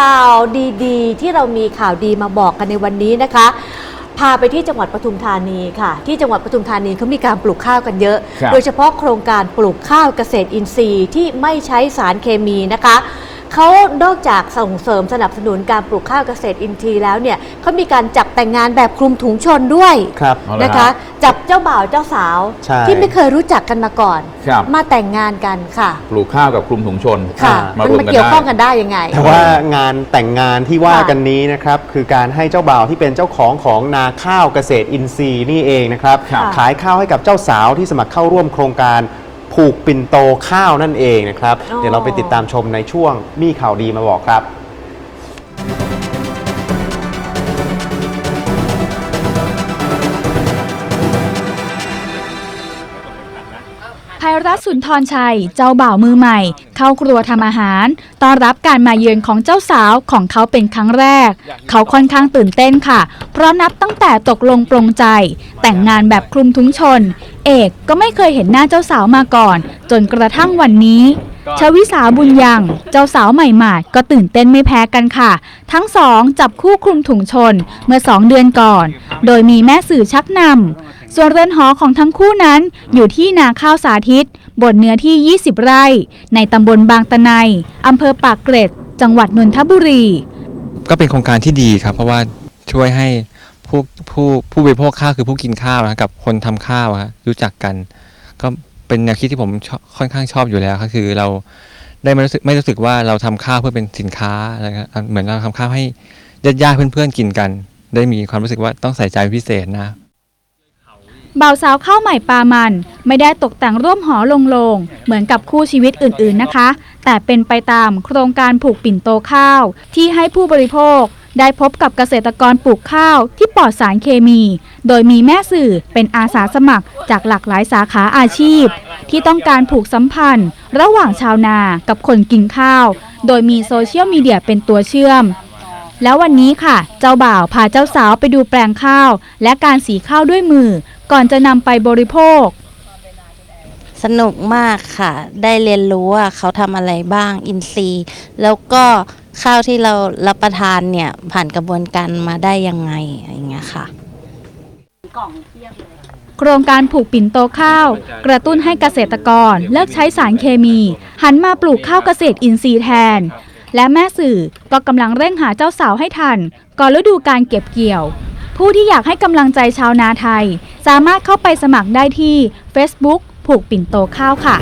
ราวดีๆ ที่เรามีข่าวดีมาบอกกันในวันนี้นะคะ พาไปที่จังหวัดปทุมธานีค่ะ ที่จังหวัดปทุมธานีเขามีการปลูกข้าวกันเยอะ ครับ โดยเฉพาะโครงการปลูกข้าวเกษตรอินทรีย์ที่ไม่ใช้สารเคมีนะคะ เขานอกจากส่งเสริมสนับสนุนการปลูกข้าวเกษตรอินทรีย์แล้วเนี่ยเขามีการจับแต่งงานแบบคลุมถุงชนด้วยครับเอาละนะคะจับเจ้าบ่าวเจ้าสาว ใช่ ที่ไม่เคยรู้จักกันมาก่อน ครับ มาแต่งงานกันค่ะ ปลูกข้าวกับคลุมถุงชนค่ะ มามันรวมมากันเกี่ยวข้องได้กันได้ยังไง แต่ว่างานแต่งงานที่ว่าค่ะกันนี้นะครับคือการให้เจ้าบ่าวที่เป็นเจ้าของของนาข้าวเกษตรอินทรีย์นี่เองนะครับครับขายข้าวให้กับเจ้าสาวที่สมัครเข้าร่วมโครงการ ผูกปิ่นโตข้าวนั่นเองนะครับอ๋อเดี๋ยวเราไปติดตามชมในช่วงมีข่าวดีมาบอกครับ ภัยรัฐสุนทรชัย เจ้าบ่าวมือใหม่ เข้าครัวทำอาหารต้อนรับการมาเยือนของเจ้าสาวของเขาเป็นครั้งแรก เขาค่อนข้างตื่นเต้นค่ะ เพราะนับตั้งแต่ตกลงปรงใจ แต่งงานแบบคลุมทุ้งชน เอกก็ไม่เคยเห็นหน้าเจ้าสาวมาก่อน จนกระทั่งวันนี้ชวิสาบุญยัง เจ้าสาวใหม่หมาดก็ตื่นเต้นไม่แพ้กันค่ะ ทั้งสองจับคู่คลุมถุงชนเมื่อสองเดือนก่อน โดยมีแม่สื่อชักนำ ส่วนเรือนหอของทั้งคู่นั้นอยู่ที่นาข้าวสาธิต บนเนื้อที่ 20 ไร่ ในตำบลบางตะไนอำเภอปากเกร็ด จังหวัดนนทบุรี ก็เป็นโครงการที่ดีครับ เพราะว่าช่วยให้ผู้ผู้ผู้บริโภคข้าวคือผู้กินข้าวนะกับคนทำข้าวอะรู้จักกัน ก็เป็นแนวคิดที่ผมชอบค่อนข้างชอบอยู่แล้วก็คือเราได้ไม่รู้สึกไม่รู้สึกว่าเราทำข้าวเพื่อเป็นสินค้าอะไรครับเหมือนเราทำข้าวให้ญาติๆเพื่อนๆกินกัน ได้มีความรู้สึกว่าต้องใส่ใจเป็นพิเศษนะ บ่าวสาวข้าวใหม่ปลามัน ไม่ได้ตกแต่งร่วมหอลงโลง เหมือนกับคู่ชีวิตอื่นๆนะคะ แต่เป็นไปตามโครงการผูกปิ่นโตข้าว ที่ให้ผู้บริโภค ได้พบกับเกษตรกรปลูกข้าวที่ปลอดสารเคมี โดยมีแม่สื่อเป็นอาสาสมัครจากหลากหลายสาขาอาชีพ ที่ต้องการผูกสัมพันธ์ ระหว่างชาวนากับคนกินข้าว โดยมีโซเชียลมีเดียเป็นตัวเชื่อมแล้ววันนี้ค่ะ เจ้าบ่าวพาเจ้าสาวไปดูแปลงข้าว และการสีข้าวด้วยมือ ก่อนจะนำไปบริโภค สนุกมากค่ะ ได้เรียนรู้ว่าเขาทำอะไรบ้างอินทรีย์ แล้วก็ข้าวที่เรารับประทานเนี่ยผ่านกระบวนการมาได้ยังไงอะไรอย่างเงี้ยค่ะ โครงการผูกปิ่นโตข้าว กระตุ้นให้เกษตรกรเลิกใช้สารเคมี หันมาปลูกข้าวเกษตรอินทรีย์แทน และแม่สื่อก็กำลังเร่งหาเจ้าสาวให้ทัน ก่อนฤดูการเก็บเกี่ยว ผู้ที่อยากให้กำลังใจชาวนาไทย สามารถเข้าไปสมัครได้ที่ Facebook ผูกปิ่นโตข้าวค่ะ